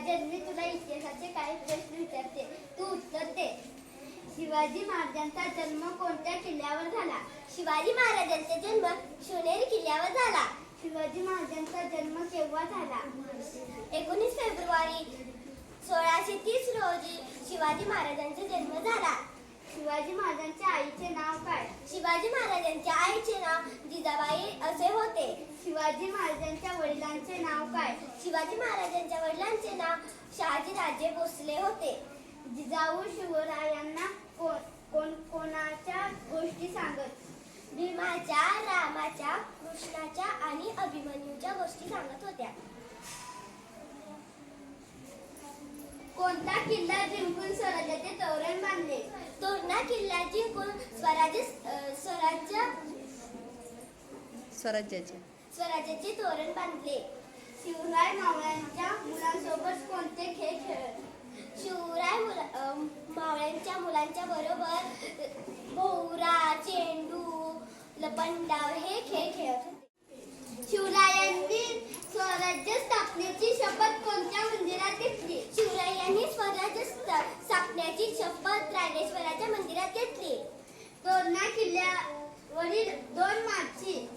राजन मी तुला इतिहासाचे काही प्रश्न विचारते. तू उत्तर दे. शिवाजी महाराजांचा जन्म कोणत्या किल्ल्यावर झाला? शिवाजी महाराजांचा जन्म शिवनेरी किल्ल्यावर झाला. शिवाजी महाराजांचा जन्म केव्हा झाला? एकोणीस फेब्रुवारी सोळाशे तीस रोजी शिवाजी महाराजांचा जन्म झाला. शिवाजी महाराजांच्या आईचे नाव काय? शिवाजी महाराजांच्या आईचे नाव जिजाबाई असे होते. शिवाजी महाराजांच्या वडिलांचे नाव काय? शिवाजी महाराजांच्या वडिलांचे शहाजीराजे भोसले होते. जिजाऊ शिवरायांना कोण कोण कोणाच्या गोष्टी सांगत? भीमाच्या रामाच्या कृष्णाच्या आणि अभिमन्यूच्या गोष्टी सांगत होत्या. कोणता किल्ला जिंकून स्वराज्याचे तोरण बांधले? तोरणा किल्ला जिंकून स्वराज्य स्वराज्य स्वराज्याचे. स्वराज्याचे तोरण बांधले. शिवराय मावळ्यांच्या मुलांसोबत कोणते खेळ खेळत शिवराय मुला अं, मावळ्यांच्या मुलांच्या बरोबर भोवरा चेंडू लपंडाव हे खेळ खेळत होते. शिवरायांनी स्वराज्य स्थापनेची शपथ कोणत्या मंदिरात घेतली? शिवरायांनी स्वराज्य स्थ- स्थापण्याची शपथ राजेश्वराच्या मंदिरात घेतली. तोरणा किल्ल्यावरील दोन माची